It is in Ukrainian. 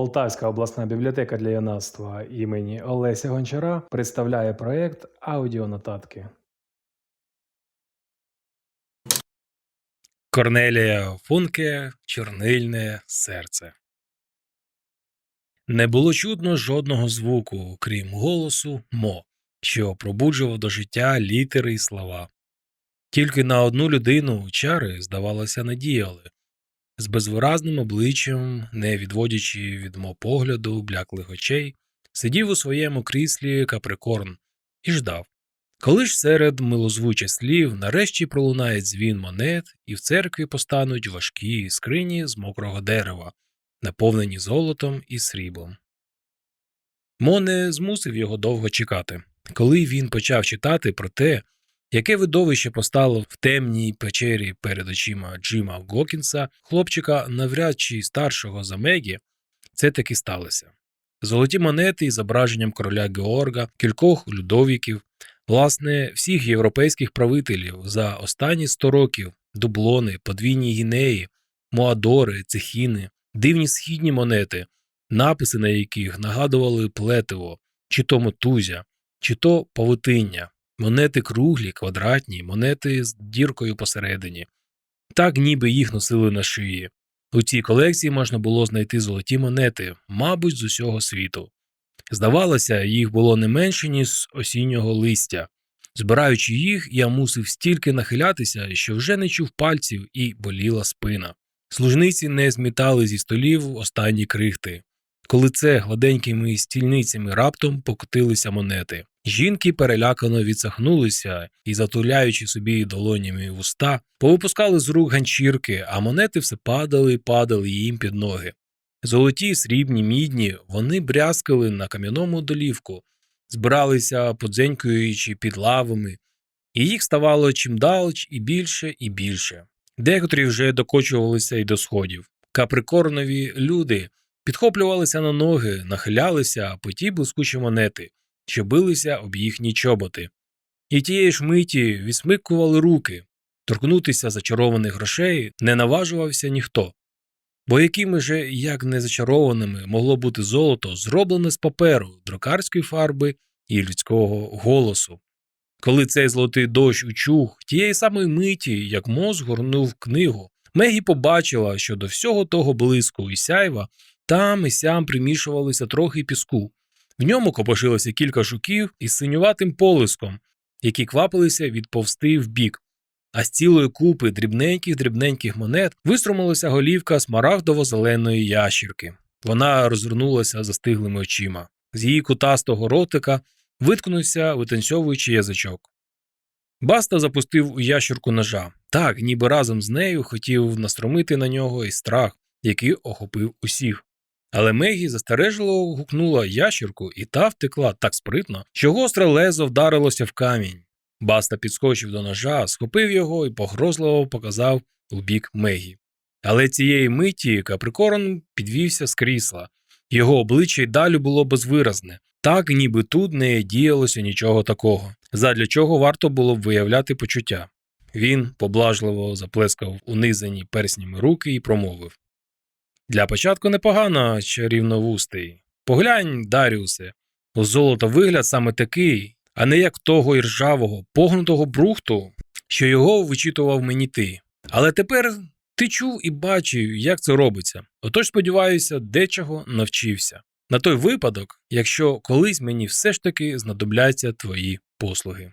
Полтавська обласна бібліотека для юнацтва імені Олеся Гончара представляє проект Аудіонотатки. Корнелія Функе Чорнильне серце. Не було чутно жодного звуку, крім голосу Мо, що пробуджував до життя літери й слова. Тільки на одну людину чари, здавалося, надіяли. З безвиразним обличчям, не відводячи від мо погляду бляклих очей, сидів у своєму кріслі Каприкорн і ждав. Коли ж серед милозвучих слів нарешті пролунає дзвін монет, і в церкві постануть важкі скрині з мокрого дерева, наповнені золотом і сріблом. Мо не змусив його довго чекати. Коли він почав читати про те, яке видовище постало в темній печері перед очима Джима Гокінса, хлопчика навряд чи старшого за Мегі, це таки сталося. Золоті монети із зображенням короля Георга, кількох людовіків, власне, всіх європейських правителів за останні сто років дублони, подвійні гінеї, муадори, цехіни, дивні східні монети, написи на яких нагадували плетиво, чи то мотузя, чи то павутиння, монети круглі, квадратні, монети з діркою посередині. Так ніби їх носили на шиї. У цій колекції можна було знайти золоті монети, мабуть, з усього світу. Здавалося, їх було не менше, ніж осіннього листя. Збираючи їх, я мусив стільки нахилятися, що вже не чув пальців і боліла спина. Служниці не змітали зі столів останні крихти. Коли це гладенькими стільницями раптом покотилися монети. Жінки перелякано відсахнулися і, затуляючи собі долонями вуста, повипускали з рук ганчірки, а монети все падали і падали їм під ноги. Золоті, срібні, мідні, вони брязкали на кам'яному долівку, збиралися подзенькуючи під лавами, і їх ставало чим далеч і більше і більше. Декотрі вже докочувалися й до сходів. Каприкорнові люди підхоплювалися на ноги, нахилялися по ті блискучі монети, що билися об їхні чоботи. І тієї ж миті відсмикували руки. Торкнутися зачарованих грошей не наважувався ніхто. Бо якими же, як не зачарованими, могло бути золото, зроблене з паперу, друкарської фарби і людського голосу. Коли цей золотий дощ учух, тієї самої миті, як мозг горнув книгу, Мегі побачила, що до всього того блиску і сяйва там і сям примішувалися трохи піску. В ньому копошилося кілька жуків із синюватим полиском, які квапилися відповсти вбік, а з цілої купи дрібненьких дрібненьких монет виструмилася голівка смарагдово-зеленої ящірки. Вона розвернулася застиглими очима. З її кутастого ротика виткнувся витанцьовуючий язичок. Баста запустив у ящірку ножа. Так, ніби разом з нею хотів настромити на нього і страх, який охопив усіх. Але Мегі застережливо гукнула ящірку, і та втекла так спритно, що гостре лезо вдарилося в камінь. Баста підскочив до ножа, схопив його і погрозливо показав у бік Мегі. Але цієї миті Каприкорн підвівся з крісла. Його обличчя й далі було безвиразне, так ніби тут не діялося нічого такого, задля чого варто було б виявляти почуття. Він поблажливо заплескав унизані перснями руки і промовив Для початку непогано, чарівновустий. Поглянь, Даріусе, у золота вигляд саме такий, а не як того іржавого, погнутого брухту, що його вичитував мені ти. Але тепер ти чув і бачив, як це робиться. Отож, сподіваюся, дечого навчився. На той випадок, якщо колись мені все ж таки знадобляться твої послуги.